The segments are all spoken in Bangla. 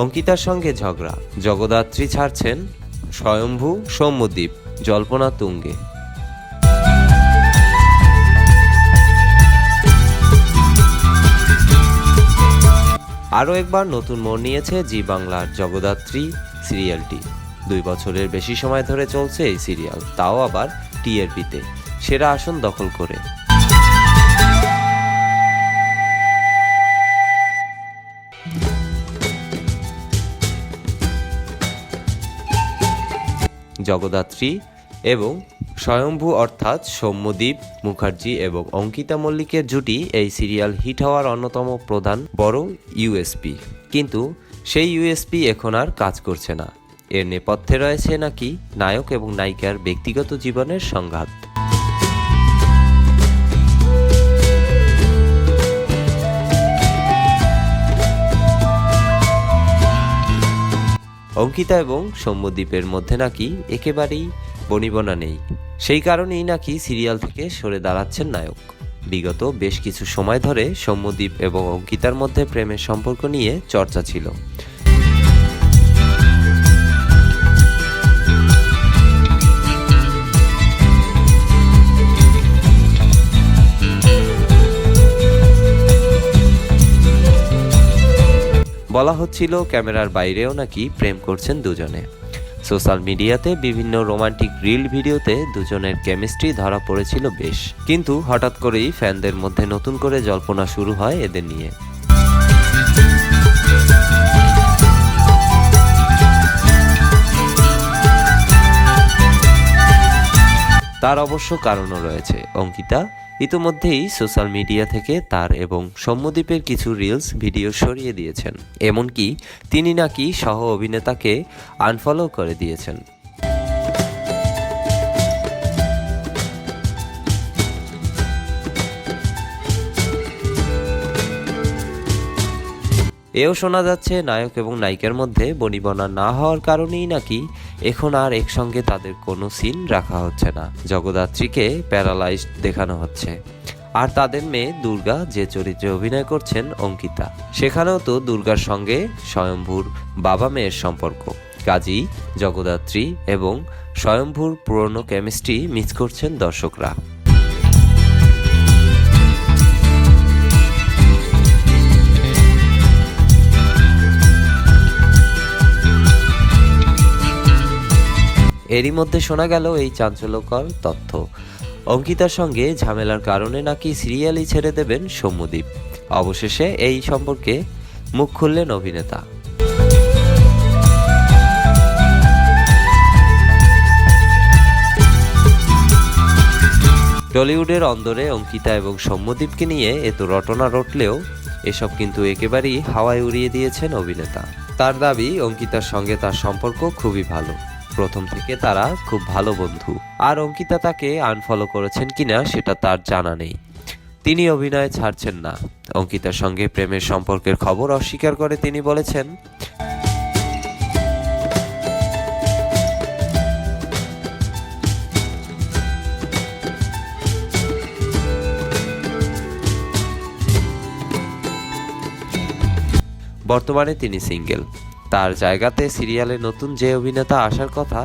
অঙ্কিতার সঙ্গে ঝগড়া। জগদাত্রী ছাড়ছেন স্বয়ম্ভু সৌম্যদ্বীপ জল্পনা তুঙ্গে। আরও একবার নতুন মোড় নিয়েছে জি বাংলার জগদাত্রী সিরিয়ালটি। দুই বছরের বেশি সময় ধরে চলছে এই সিরিয়াল, তাও আবার টিআরপিতে। সেরা আসন দখল করে। জগদাত্রী এবং স্বয়ম্ভু অর্থাৎ সৌম্যদীপ মুখার্জি এবং অঙ্কিতা মল্লিকের জুটি এই সিরিয়াল হিট হওয়ার অন্যতম প্রধান বড় ইউএসপি। কিন্তু সেই ইউএসপি এখন আর কাজ করছে না। এর নেপথ্যে রয়েছে নাকি নায়ক এবং নায়িকার ব্যক্তিগত জীবনের সংঘাত। অঙ্কিতা এবং সৌম্যদ্বীপের মধ্যে নাকি একেবারেই বনিবনা নেই। সেই কারণেই নাকি সিরিয়াল থেকে সরে দাঁড়াচ্ছেন নায়ক। বিগত বেশ কিছু সময় ধরে সৌম্যদ্বীপ এবং অঙ্কিতার মধ্যে প্রেমের সম্পর্ক নিয়ে চর্চা ছিল। বলা হচ্ছিল ক্যামেরার বাইরেও নাকি প্রেম করছেন দুজনে। সোশ্যাল মিডিয়াতে বিভিন্ন রোমান্টিক রিল ভিডিওতে দুজনের কেমিস্ট্রি ধরা পড়েছিল বেশ। কিন্তু হঠাৎ করেই ফ্যানদের মধ্যে নতুন করে জল্পনা শুরু হয় এদের নিয়ে। তার অবশ্য কারণও রয়েছে। অঙ্কিতা ইতোমধ্যেই সোশ্যাল মিডিয়া থেকে তার এবং সৌম্যদ্বীপের কিছু রিলস ভিডিও সরিয়ে দিয়েছেন। এমনকি তিনি নাকি সহ অভিনেতাকে আনফলো করে দিয়েছেন। এও শোনা যাচ্ছে, নায়ক এবং নায়িকার মধ্যে বনিবনা না হওয়ার কারণেই নাকি এখন আর একসঙ্গে তাদের কোনো সিন রাখা হচ্ছে না। জগদাত্রীকে প্যারালাইজড দেখানো হচ্ছে। আর তাদের মেয়ে দুর্গা যে চরিত্রে অভিনয় করছেন অঙ্কিতা। সেখানেও তো দুর্গার সঙ্গে স্বয়ম্ভুর বাবা মেয়ের সম্পর্ক। কাজী জগদাত্রী এবং স্বয়ম্ভুর পুরনো কেমিস্ট্রি মিস করছেন দর্শকরা। এরই মধ্যে শোনা গেল এই চাঞ্চল্যকর তথ্য। অঙ্কিতার সঙ্গে ঝামেলার কারণে নাকি সিরিয়ালই ছেড়ে দেবেন সৌম্যদ্বীপ অবশেষে এই সম্পর্কে মুখ খুললেন অভিনেতা। টলিউডের অন্দরে অঙ্কিতা এবং সৌম্যদ্বীপকে নিয়ে এত রটনা রটলেও এসব কিন্তু একেবারেই হাওয়ায় উড়িয়ে দিয়েছেন অভিনেতা। তার দাবি, অঙ্কিতার সঙ্গে তার সম্পর্ক খুবই ভালো। প্রথম থেকে তারা খুব ভালো বন্ধু। আর অঙ্কিতা তাকে আনফলো করেছেন কিনা সেটা তার জানা নেই। তিনি অভিনয় ছাড়ছেন না। অঙ্কিতার সঙ্গে প্রেমের সম্পর্কের খবর অস্বীকার করে তিনি বলেছেন, বর্তমানে তিনি সিঙ্গেল তার জায়গাতে সিরিয়ালে নতুন যে অভিনেতা আসার কথা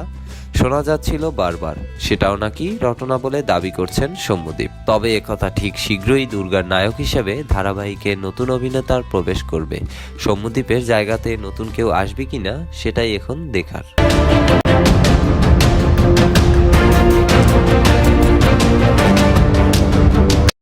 শোনা যাচ্ছিল বারবার, সেটাও নাকি রটনা বলে দাবি করছেন সৌম্যদীপ। তবে একথা ঠিক শীঘ্রই দুর্গার নায়ক হিসেবে ধারাবাহিকে নতুন অভিনেতার প্রবেশ করবে। সৌম্যদীপের জায়গাতে নতুন কেউ আসবে কি না সেটাই এখন দেখার।